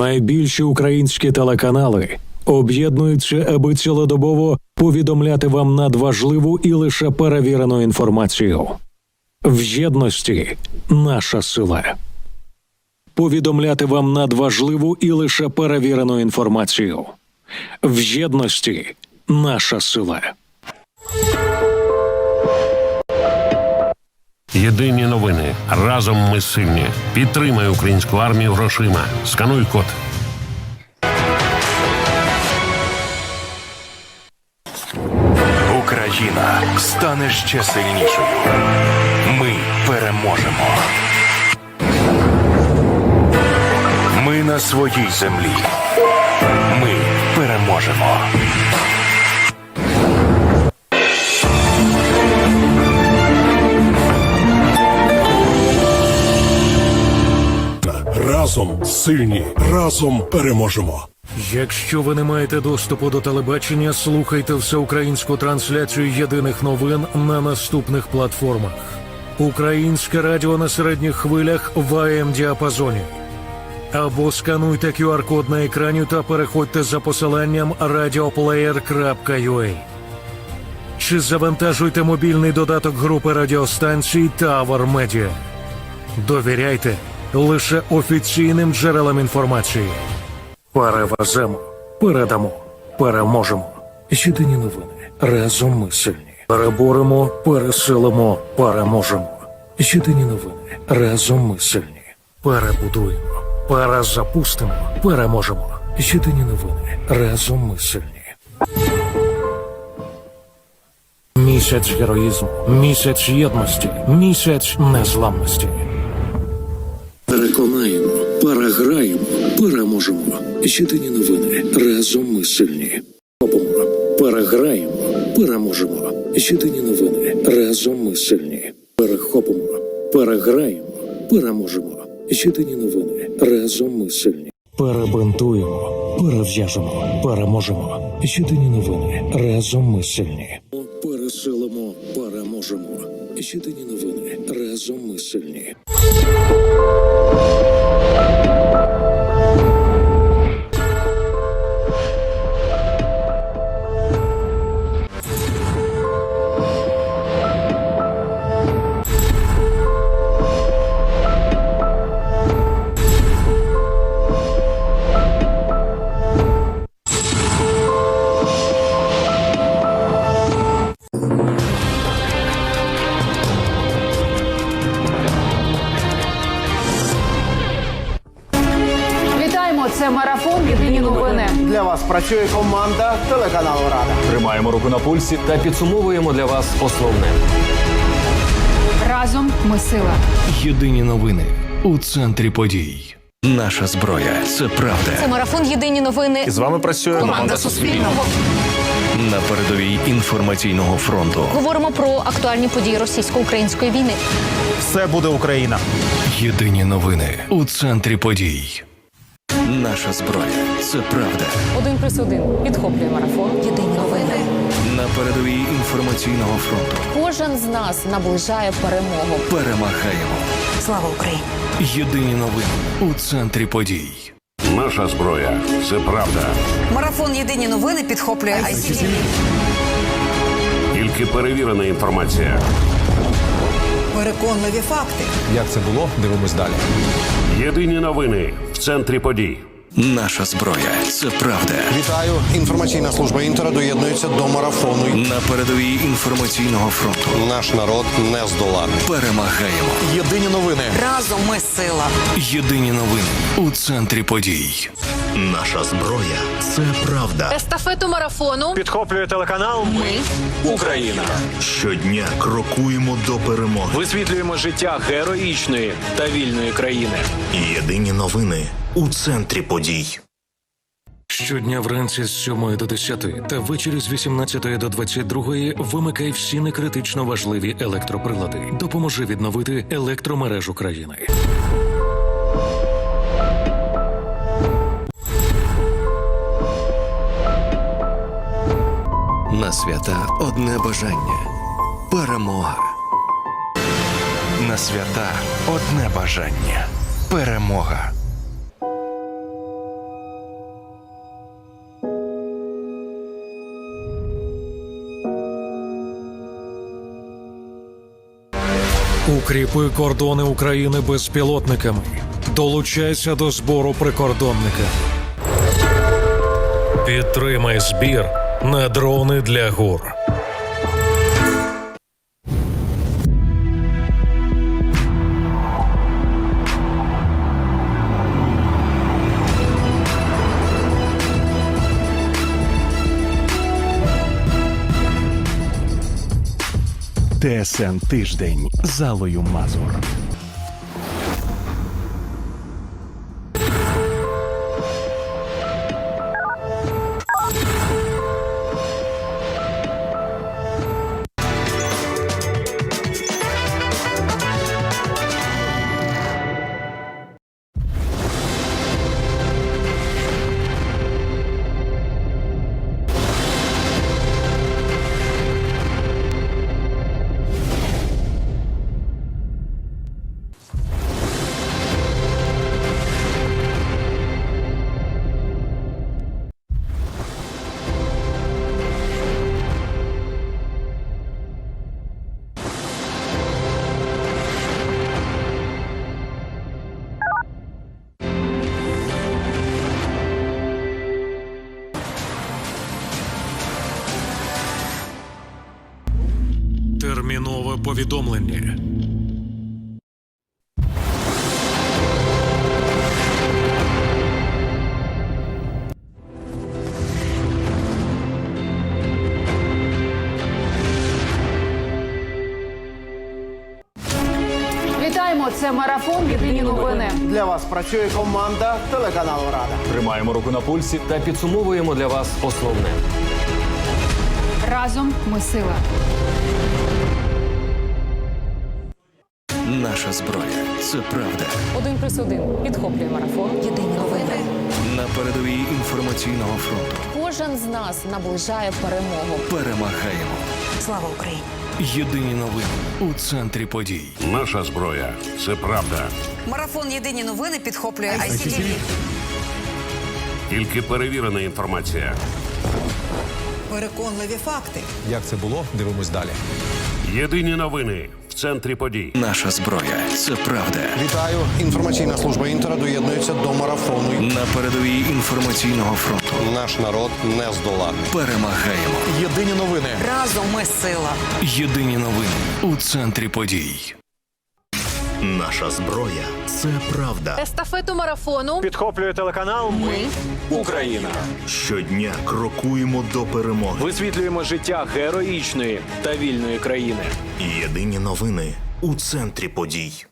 Найбільші українські телеканали об'єднуються, аби цілодобово повідомляти вам надважливу і лише перевірену інформацію. В єдності наша сила. Повідомляти вам надважливу і лише перевірену інформацію. В єдності наша сила. Єдині новини. Разом ми сильні. Підтримай українську армію грошима. Скануй код. Україна стане ще сильнішою. Ми переможемо. Ми на своїй землі. Ми переможемо. Разом сильні, разом переможемо. Якщо ви не маєте доступу до телебачення, слухайте всеукраїнську трансляцію єдиних новин на наступних платформах: Українське радіо на середніх хвилях в АМ діапазоні. Або скануйте QR-код на екрані та переходьте за посиланням radioplayer.ua. Чи завантажуйте мобільний додаток групи радіостанцій Tower Media. Довіряйте лише офіційним джерелам інформації. Перевеземо, передамо, переможемо. Єдині новини. Разом ми сильні. Переборемо, пересилимо, переможемо. Єдині новини. Разом ми сильні. Перебудуємо, перезапустимо, переможемо. Єдині новини. Разом ми сильні. Місяць героїзму, місяць єдності, місяць незламності. Переграємо, переможемо. Єдині новини. Разом ми сильні. Переграємо, переможемо. Єдині новини. Разом ми сильні. Перехопимо, переграємо, переможемо. Єдині новини. Разом ми сильні. Перебинтуємо, перев'яжемо, переможемо. Єдині новини. Разом ми сильні. Пересилимо, переможемо. Єдині новини. Разом ми сильні. Працює команда телеканалу Рада. Тримаємо руку на пульсі та підсумовуємо для вас основне. Разом ми сила. Єдині новини у центрі подій. Наша зброя це правда. Це марафон Єдині новини. І З вами працює Команда Суспільного. на передовій інформаційного фронту. Говоримо про актуальні події російсько-української війни. Все буде Україна. Єдині новини у центрі подій. Наша зброя це правда. Один плюс один підхоплює марафон. Єдині новини. На передовій інформаційного фронту. Кожен з нас наближає перемогу. Перемагаємо. Слава Україні! Єдині новини у центрі подій. Наша зброя це правда. Марафон Єдині новини підхоплює ICTV. Тільки перевірена інформація. Переконливі факти. Як це було? Дивимось далі. Єдині новини в центрі подій. Наша зброя це правда. Вітаю! Інформаційна служба інтера доєднується до марафону. На передовій інформаційного фронту. Наш народ не здоланий. Перемагаємо. Єдині новини. Разом ми сила. Єдині новини у центрі подій. Наша зброя це правда. Естафету марафону. Підхоплює телеканал. Ми Україна. Щодня крокуємо до перемоги. Висвітлюємо життя героїчної та вільної країни. Єдині новини у центрі подій. Щодня вранці з 7 до 10 та ввечері з 18 до 22 вимикай всі некритично важливі електроприлади. Допоможи відновити електромережу країни. На свята одне бажання перемога. На свята одне бажання перемога. Укріпи кордони України безпілотниками. Долучайся до збору прикордонника. Підтримай збір на дрони для гур. ТСН тиждень залою Мазур. Термінове повідомлення. Вітаємо! Це марафон. Єдині новини. Для вас працює команда телеканалу Рада. Тримаємо руку на пульсі та підсумовуємо для вас основне. Разом ми сила. Наша зброя це правда. Один плюс один підхоплює марафон. Єдині новини. На передовій інформаційного фронту Кожен з нас наближає перемогу. перемагаємо. Слава Україні! Єдині новини у центрі подій. Наша зброя це правда. Марафон Єдині новини підхоплює ICTV. Тільки перевірена інформація. Переконливі факти. Як це було? Дивимось далі. Єдині новини в центрі подій. Наша зброя це правда. Вітаю. Інформаційна служба Інтера доєднується до марафону. На передовій інформаційного фронту Наш народ не здола. перемагаємо. Єдині новини. Разом ми сила. Єдині новини у центрі подій. Наша зброя це правда. Естафету марафону. Підхоплює телеканал Ми Україна. Щодня крокуємо до перемоги. Висвітлюємо життя героїчної та вільної країни. Єдині новини у центрі подій.